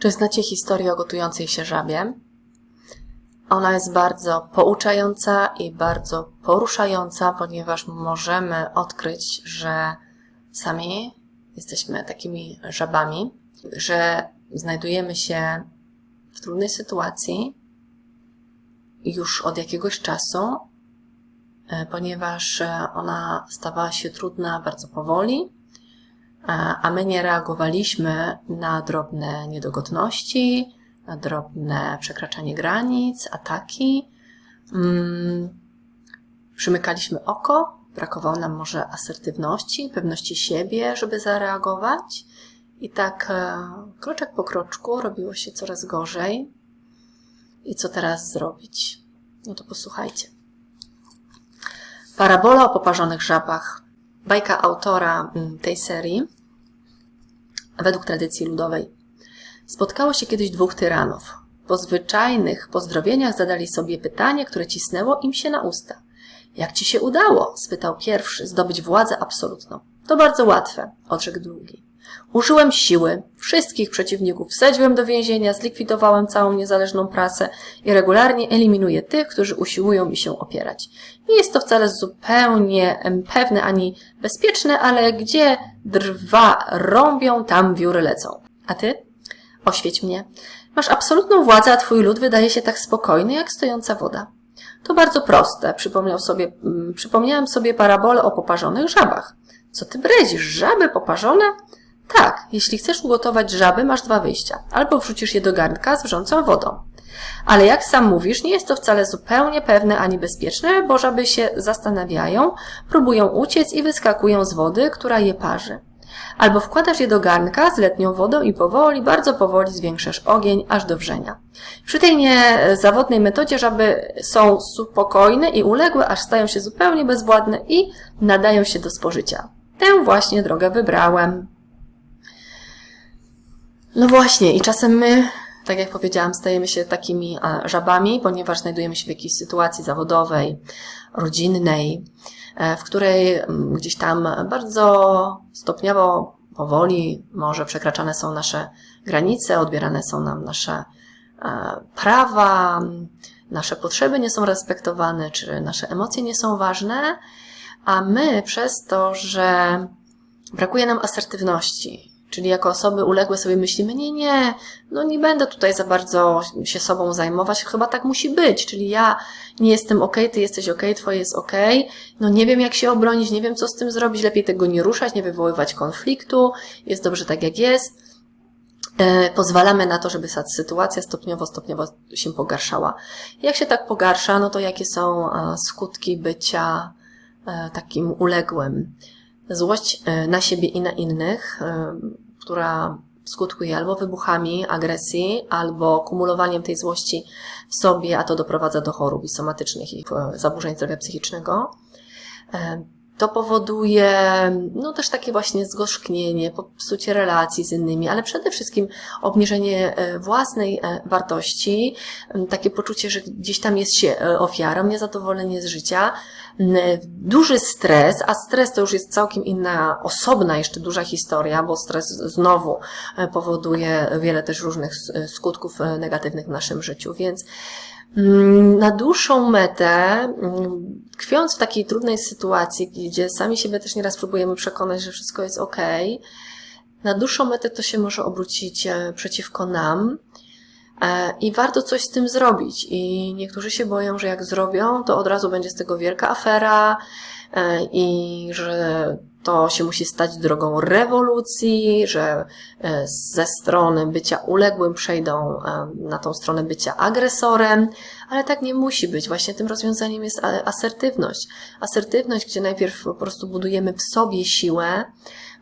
Czy znacie historię o gotującej się żabie? Ona jest bardzo pouczająca i bardzo poruszająca, ponieważ możemy odkryć, że sami jesteśmy takimi żabami, że znajdujemy się w trudnej sytuacji już od jakiegoś czasu, e, ponieważ e, ona stawała się trudna bardzo powoli, a my nie reagowaliśmy na drobne niedogodności, na drobne przekraczanie granic, ataki. Mm, przymykaliśmy oko, brakowało nam może asertywności, pewności siebie, żeby zareagować. I tak e, kroczek po kroczku robiło się coraz gorzej. I co teraz zrobić? No to posłuchajcie. Parabola o poparzonych żabach. Bajka autora mm, tej serii, według tradycji ludowej. Spotkało się kiedyś dwóch tyranów. Po zwyczajnych pozdrowieniach zadali sobie pytanie, które cisnęło im się na usta. Jak ci się udało? spytał pierwszy, zdobyć władzę absolutną. To bardzo łatwe, odrzekł drugi. Użyłem siły, wszystkich przeciwników wsadziłem do więzienia, zlikwidowałem całą niezależną prasę i regularnie eliminuję tych, którzy usiłują mi się opierać. Nie jest to wcale zupełnie pewne ani bezpieczne, ale gdzie drwa rąbią, tam wióry lecą. A ty? Oświeć mnie. Masz absolutną władzę, a twój lud wydaje się tak spokojny, jak stojąca woda. To bardzo proste, przypomniał sobie, mm, przypomniałem sobie parabolę o poparzonych żabach. Co ty bredzisz? Żaby poparzone? Tak, jeśli chcesz ugotować żaby, masz dwa wyjścia. Albo wrzucisz je do garnka z wrzącą wodą. Ale jak sam mówisz, nie jest to wcale zupełnie pewne ani bezpieczne, bo żaby się zastanawiają, próbują uciec i wyskakują z wody, która je parzy. Albo wkładasz je do garnka z letnią wodą i powoli, bardzo powoli zwiększasz ogień aż do wrzenia. Przy tej niezawodnej metodzie żaby są spokojne i uległe, aż stają się zupełnie bezwładne i nadają się do spożycia. Tę właśnie drogę wybrałem. No właśnie, i czasem my, tak jak powiedziałam, stajemy się takimi żabami, ponieważ znajdujemy się w jakiejś sytuacji zawodowej, rodzinnej, e, w której mm, gdzieś tam bardzo stopniowo, powoli, może przekraczane są nasze granice, odbierane są nam nasze e, prawa, nasze potrzeby nie są respektowane, czy nasze emocje nie są ważne, a my przez to, że brakuje nam asertywności, Czyli jako osoby uległe sobie myślimy, nie, nie, no nie będę tutaj za bardzo się sobą zajmować, chyba tak musi być. Czyli ja nie jestem ok, ty jesteś ok, twoje jest ok, no nie wiem jak się obronić, nie wiem co z tym zrobić, lepiej tego nie ruszać, nie wywoływać konfliktu, jest dobrze tak jak jest. E, pozwalamy na to, żeby sytuacja stopniowo, stopniowo się pogarszała. Jak się tak pogarsza, no to jakie są e, skutki bycia e, takim uległym? Złość e, na siebie i na innych, e, która skutkuje albo wybuchami agresji, albo kumulowaniem tej złości w sobie, a to doprowadza do chorób somatycznych i e, zaburzeń zdrowia psychicznego. To powoduje no też takie właśnie zgorzknienie, popsucie relacji z innymi, ale przede wszystkim obniżenie własnej wartości, takie poczucie, że gdzieś tam jest się ofiarą, niezadowolenie z życia, duży stres, a stres to już jest całkiem inna, osobna jeszcze duża historia, bo stres znowu e, powoduje wiele też różnych skutków e, negatywnych w naszym życiu, więc na dłuższą metę, mm, tkwiąc w takiej trudnej sytuacji, gdzie sami siebie też nieraz próbujemy przekonać, że wszystko jest ok, na dłuższą metę to się może obrócić e, przeciwko nam, E, I warto coś z tym zrobić. I niektórzy się boją, że jak zrobią, to od razu będzie z tego wielka afera e, i że to się musi stać drogą rewolucji, że e, ze strony bycia uległym przejdą na tą stronę bycia agresorem, ale tak nie musi być. Właśnie tym rozwiązaniem jest asertywność. Asertywność, gdzie najpierw po prostu budujemy w sobie siłę,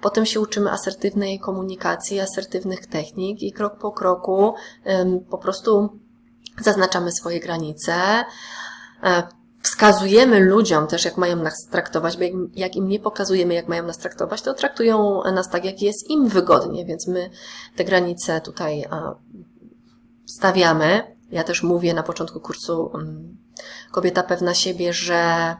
Potem się uczymy asertywnej komunikacji, asertywnych technik i krok po kroku po prostu zaznaczamy swoje granice. E, wskazujemy ludziom też, jak mają nas traktować, bo jak im nie pokazujemy, jak mają nas traktować, to traktują nas tak, jak jest im wygodnie, więc my te granice tutaj stawiamy. Ja też mówię na początku kursu Kobieta pewna siebie, że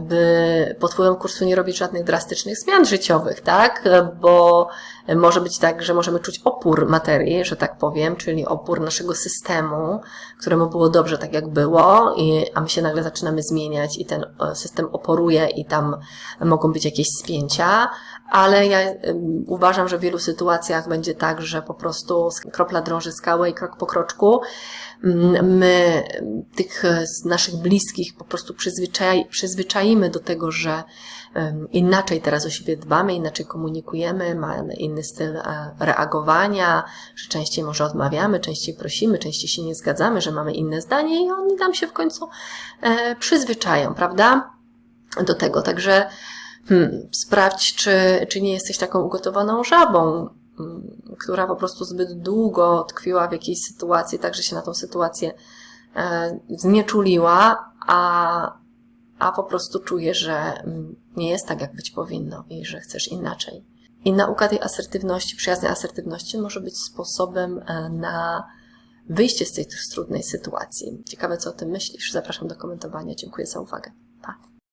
by pod wpływem kursu nie robić żadnych drastycznych zmian życiowych, tak? Bo Może być tak, że możemy czuć opór materii, że tak powiem, czyli opór naszego systemu, któremu było dobrze tak jak było, i, a my się nagle zaczynamy zmieniać i ten e, system oporuje i tam mogą być jakieś spięcia, ale ja uważam, że w wielu sytuacjach będzie tak, że po prostu kropla drąży skałę i krok po kroczku. Mm, my tych e, naszych bliskich po prostu przyzwyczaj, przyzwyczaimy do tego, że inaczej teraz o siebie dbamy, inaczej komunikujemy, mamy inny styl e, reagowania, że częściej może odmawiamy, częściej prosimy, częściej się nie zgadzamy, że mamy inne zdanie i oni nam się w końcu e, przyzwyczają, prawda? Do tego. Także hmm, sprawdź, czy, czy nie jesteś taką ugotowaną żabą, mm, która po prostu zbyt długo tkwiła w jakiejś sytuacji, tak że się na tą sytuację e, znieczuliła, a, a po prostu czuje, że mm, nie jest tak, jak być powinno i że chcesz inaczej. I nauka tej asertywności, przyjaznej asertywności może być sposobem e, na wyjście z tej trudnej sytuacji. Ciekawe, co o tym myślisz. Zapraszam do komentowania. Dziękuję za uwagę.